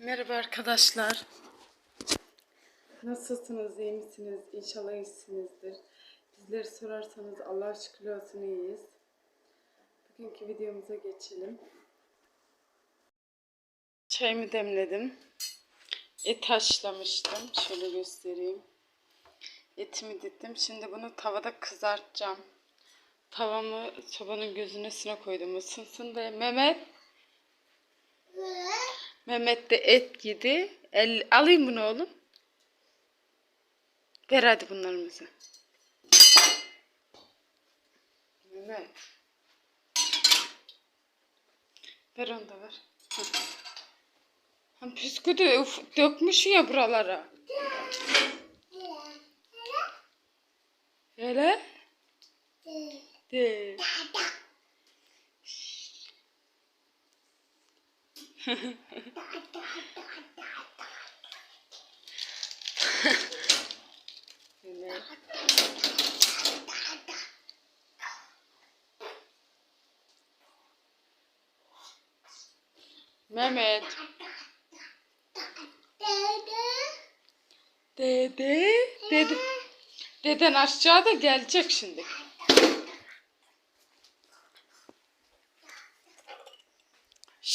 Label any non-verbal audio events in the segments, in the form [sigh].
Merhaba arkadaşlar. Nasılsınız, iyi misiniz? İnşallah iyisinizdir. Bizleri sorarsanız Allah şükür olsun iyiyiz. Bugünkü videomuza geçelim. Çayımı demledim. Et haşlamıştım. Şöyle göstereyim. Etimi dittim. Şimdi bunu tavada kızartacağım. Tavamı sobanın gözüne koydum. Isınsın da Mehmet. Mehmet de et yedi. El, alayım bunu oğlum. Ver hadi bunlarımızı. Mehmet. Ver onu da ver. Ha, püsküdü uf- dökmüş ya buralara. Hele? De. Mehmet. Dede. Dede. Deden aşağıda gelecek şimdi.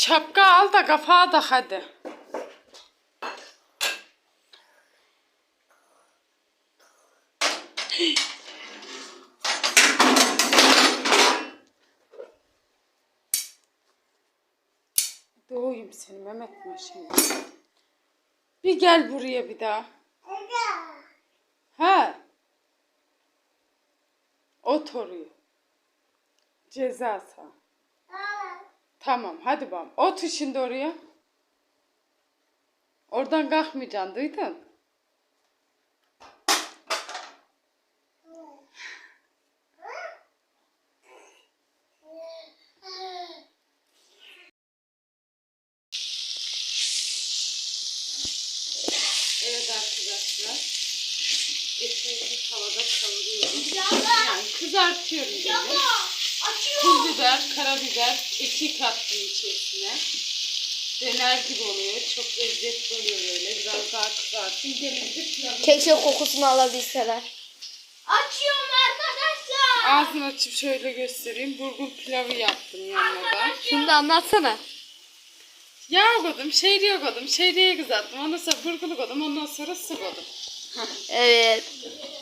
Şapka al da kafağa da hadi. Doğuyum seni Mehmet şimdi? Bir gel buraya bir daha. Ha. Ot oraya. Cezası. Tamam hadi babam. Otur şimdi oraya. Oradan kalkmayacaksın duydun? Evet arkadaşlar. Etimizi tavada kavuruyorum. Yani kızartıyorum dedim. Pul biber, karabiber, kekik kattım içerisine. Döner gibi oluyor. Çok lezzetli oluyor böyle. Biraz daha kızartayım. Gelince pilavı. Keşke kokusunu alabilseler. Açıyorum arkadaşlar. Ağzını açıp şöyle göstereyim. Burgul pilavı yaptım yanına da. Şimdi anlatsana. Yağ koydum, şehriye koydum, şehriye kızarttım. Ondan sonra burgulu koydum, ondan sonra su koydum. Evet.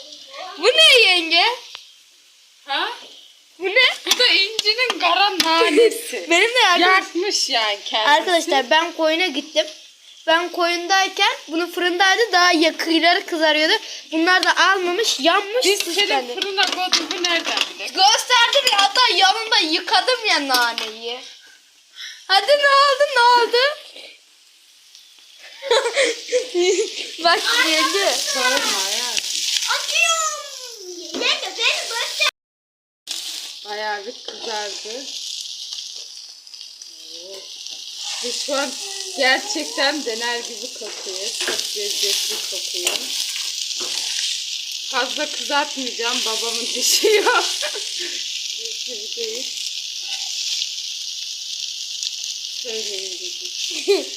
[laughs] Bu ne yenge? Ha? Bu ne? Bu da incinin kara nanesi. [laughs] Benim de arkadaş- Yakmış yani kendisi. arkadaşlar ben koyuna gittim. Ben koyundayken bunu fırındaydı daha yakıyları kızarıyordu. Bunlar da almamış yanmış. Biz senin bende. fırına koyduğumu nereden bilelim? Gösterdi bir hatta yanında yıkadım ya naneyi. Hadi ne oldu ne oldu? [laughs] Bak yenge. Bağırma hayatım. Açıyorum. Yenge beni göster. Bayağı bir kızardı. Ve şu an gerçekten döner gibi kokuyor. Çok lezzetli kokuyor. Fazla kızartmayacağım. Babamın düşüyor. Büyük gibi değil. Söyleyin dedim.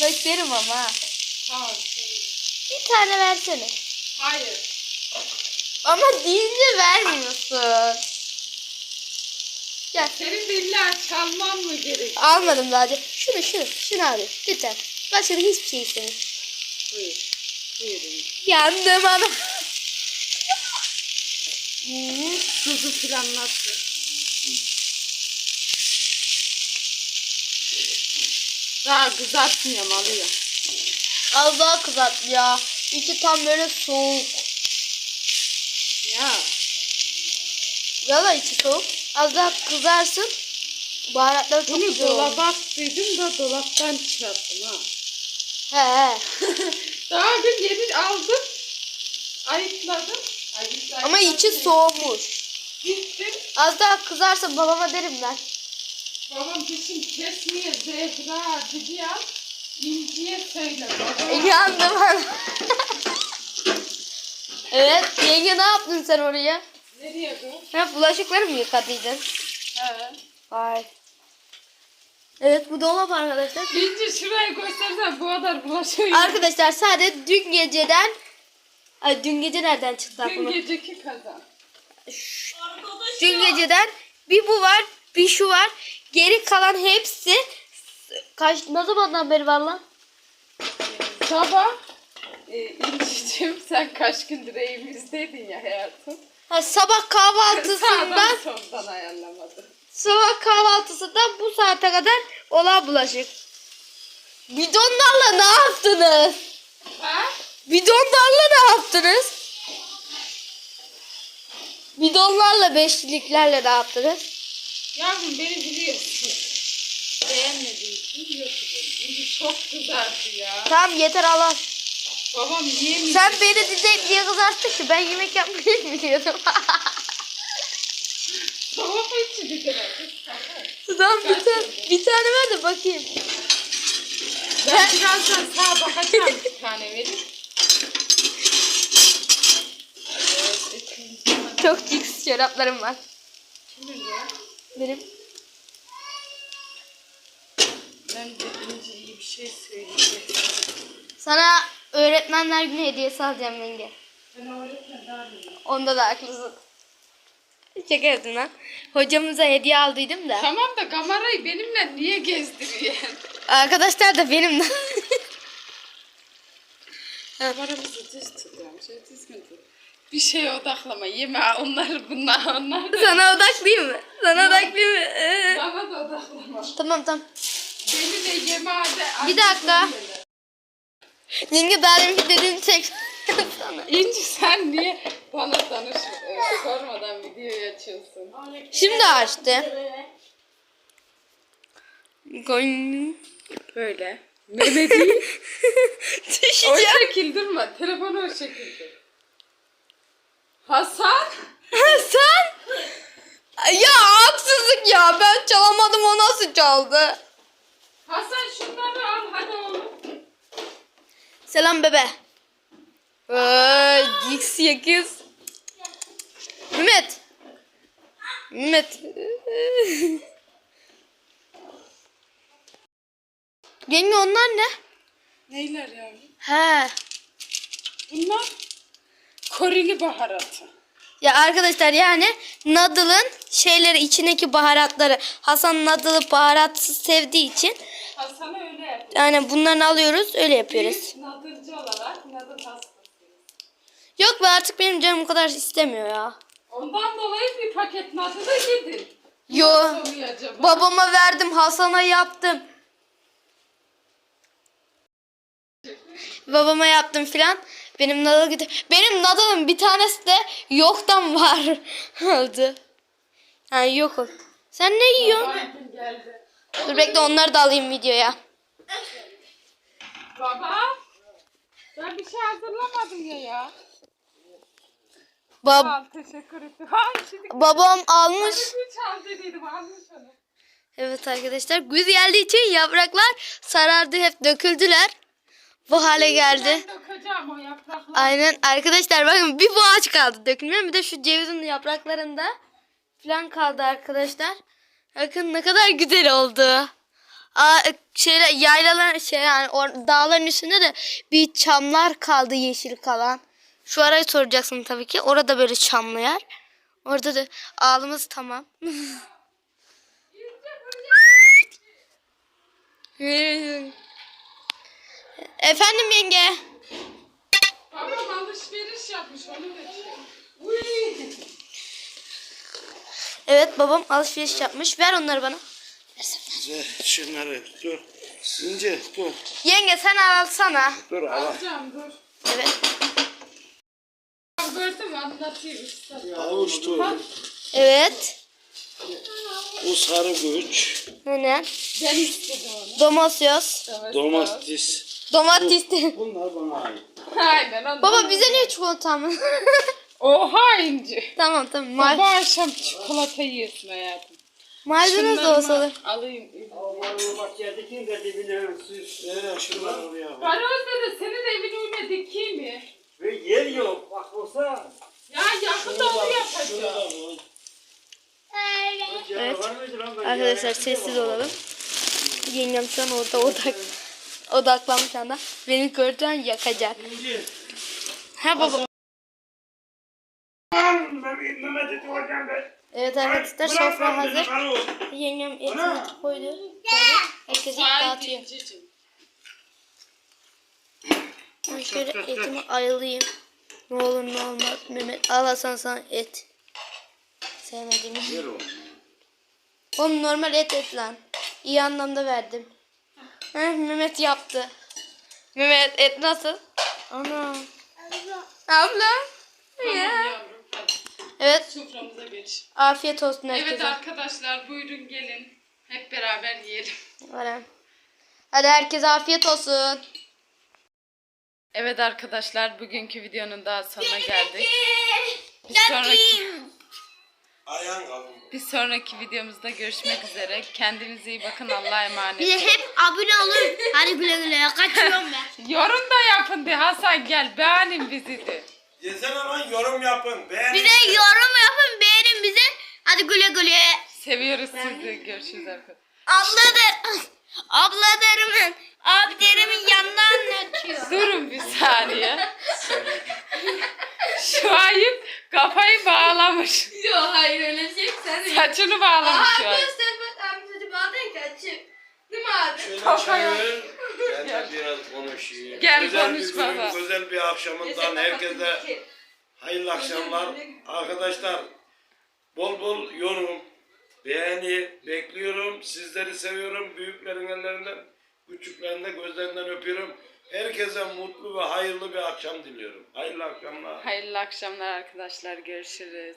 Beklerim ama. Tamam. Bir tane versene. Hayır. Ama deyince vermiyorsun. Gel. Senin de illa çalman mı gerekiyor? Almadım daha önce. Şunu şunu şunu abi. Lütfen. Başka da hiçbir şey istemiyorum. Buyur. Buyurun. Yandım ana. Tuzu falan nasıl? Daha kızartmıyorum alıyor. Az daha kızart ya. İçi tam böyle soğuk. Ya Valla içi soğuk. Az daha kızarsın. Baharatları çok bunu güzel olur. dolaba attıydım da dolaptan çıkarttım ha. He he. [laughs] Daha gün yeni aldım. Ayıkladım. Ayıkladım. Ama içi soğumuş. Gittim. Az daha kızarsa babama derim ben. Babam dişim kesmeye Zehra dedi al. İnciye söyle baba. Yandım ana. Evet. Yenge ne yaptın sen oraya? Nereye bu? Ha, bulaşıkları mı yıkadıydın? He. Vay. Evet bu dolap arkadaşlar. İnci şurayı göstersen bu kadar bulaşıyor. Arkadaşlar sadece dün geceden Ay dün gece nereden çıktı Dün aklıma? geceki kazan. Dün geceden bir bu var, bir şu var. Geri kalan hepsi kaç ne zamandan beri var lan? Sabah e, İnci'cim [laughs] sen kaç gündür evimizdeydin ya hayatım. Ha, sabah Sağdan kahvaltısından soldan ayarlamadım. sabah kahvaltısından bu saate kadar olan bulaşık. Bidonlarla ne yaptınız? Ha? Bidonlarla ne yaptınız? Bidonlarla beşliklerle ne yaptınız? Yavrum beni biliyorsun. Beğenmediğin için. İnci çok kızardı ya. Tamam yeter Allah. Babam yiyemeyecek. Sen beni diye, diye kızarttın ki ben yemek yapmayı bilmiyordum. Tamam için bir tane. tamam bir tane, bir tane ver de bakayım. Ben birazdan sağa bakacağım bir tane verip. Çok cix çoraplarım var. Kimin ya? Benim. Ben de İnci iyi bir şey söyleyecek. Sana öğretmenler günü hediyesi alacağım yenge. Onda da haklısın. Şaka yaptın ha. Hocamıza hediye aldıydım da. Tamam da kamerayı benimle niye gezdiriyorsun? Arkadaşlar da benimle. [laughs] Kameramızı düz tutuyorum. Şöyle düzgün tut. Bir şeye odaklama. Yeme onlar bunlar onlar da. Sana odaklayayım mı? Sana odaklayayım mı? Ee. Bana da odaklama. Tamam tamam. Beni de yeme hadi. Bir dakika. Yenge daha deminki dediğini çek. [laughs] sana. İnci sen niye bana danış e, sormadan videoyu açıyorsun? Şimdi açtı. Going. Böyle. Meme değil. [laughs] o Düşeceğim. şekil durma. Telefonu o şekil dur. Hasan. Sen? Ya haksızlık ya. Ben çalamadım o nasıl çaldı? Hasan şunları al hadi oğlum. Selam bebe. Gix yakız. Mehmet. Mehmet. Yenge onlar ne? Neyler yavrum? He. Bunlar korili baharatı. Ya arkadaşlar yani Nadıl'ın şeyleri içindeki baharatları Hasan Nadıl'ı baharatsız sevdiği için Hasan'a öyle yani bunları alıyoruz öyle yapıyoruz. Nadırcı olarak nadır. Yok be artık benim canım o kadar istemiyor ya. Ondan dolayı bir paket nadı da yedin. Yo. Nasıl oluyor acaba? Babama verdim Hasan'a yaptım. [laughs] Babama yaptım filan. Benim Nadal gitti. Benim Nadal'ın bir tanesi de yoktan var [laughs] oldu. Yani yok. Sen ne yiyorsun? Dur bekle onları da alayım videoya. Baba. Ben bir şey hazırlamadım ya ya. Bab Al teşekkür ederim. [laughs] Şimdi babam almış. bir çal dediydim almış onu. Evet arkadaşlar güz geldiği için yapraklar sarardı hep döküldüler. Bu hale geldi. Ben dökeceğim o yaprakları. Aynen arkadaşlar bakın bir bu ağaç kaldı dökülmeyen bir de şu cevizin yapraklarında falan kaldı arkadaşlar. Bakın ne kadar güzel oldu. Aa, şeyler yaylalar şey yani or- dağların üstünde de bir çamlar kaldı yeşil kalan. Şu arayı soracaksın tabii ki. Orada böyle çamlı yer. Orada da ağlımız tamam. [laughs] Efendim yenge. Babam alışveriş yapmış onu da. Evet babam alışveriş yapmış. Ver onları bana. Ver şunları dur. İnce dur. Yenge sen alsana. Dur al. Alacağım dur. Evet. Gördüm anlatayım usta. Avuç dur. Evet. Bu sarı güç. Ne? Ben istedim onu. Domates. Evet, Domates. Domates. Bunlar bana ait. Aynen. Baba bize niye çikolata mı? [laughs] Oha inci. tamam tamam. Ma- Sabah akşam çikolata yiyorsun hayatım. maydanoz da olsa olur. Alayım. Bak yerdekin de dibine süs. Evet şunlar oraya. Karozda da senin evin önüne dikeyim mi? Ve yer yok. Bak olsa. Ya yakında onu yapacağım. Evet. Arkadaşlar sessiz olalım. Yengem şu an orada odak odaklanmış anda. Beni gördüğü an yakacak. Ha baba. Evet arkadaşlar sofra hazır. Yengem etini koydu. Herkese dağıtıyor. Ben şöyle etimi ayılayım. Ne olur ne olmaz. Mehmet al Hasan sana et. Sevmediğimi. Oğlum normal et et lan. İyi anlamda verdim. Heh, Mehmet yaptı. Mehmet et nasıl? Ana. Abla. Tamam Ya. yavrum hadi Evet soframıza geç. afiyet olsun Evet herkese. arkadaşlar buyurun gelin. Hep beraber yiyelim. Varım. Hadi herkese afiyet olsun. Evet arkadaşlar bugünkü videonun daha sonuna geldik. Bir sonraki, Ayağın kalın. bir sonraki videomuzda görüşmek üzere. Kendinize iyi bakın. Allah'a emanet Bir de hep abone olun. Hadi güle güle. Kaçıyorum ben. [laughs] Yorum da yapın de Hasan gel beğenin bizi de. Yesene lan yorum yapın. Beğenin. Bir de yorum yapın. Beğenin bizi. Hadi güle güle. Seviyoruz sizi. Görüşürüz arkadaşlar. Abladır. [laughs] Ablalarımın. Abilerimin yanına anlatıyor. Durun bir saniye. [laughs] Şu ayıp kafayı bağlamış. Yok hayır öyle şey sen Saçını bağlamış şu ayıp. bak amcacı bağdayken çık. Değil mi abi? Şöyle Kafaya- çevir. Ben de biraz konuşayım. Gel güzel konuş bir günün, baba. Güzel bir akşamından herkese hayırlı akşamlar. Arkadaşlar bol bol yorum, beğeni bekliyorum. Sizleri seviyorum. Büyüklerin ellerinden, küçüklerin de gözlerinden öpüyorum. Herkese mutlu ve hayırlı bir akşam diliyorum. Hayırlı akşamlar. Hayırlı akşamlar arkadaşlar. Görüşürüz.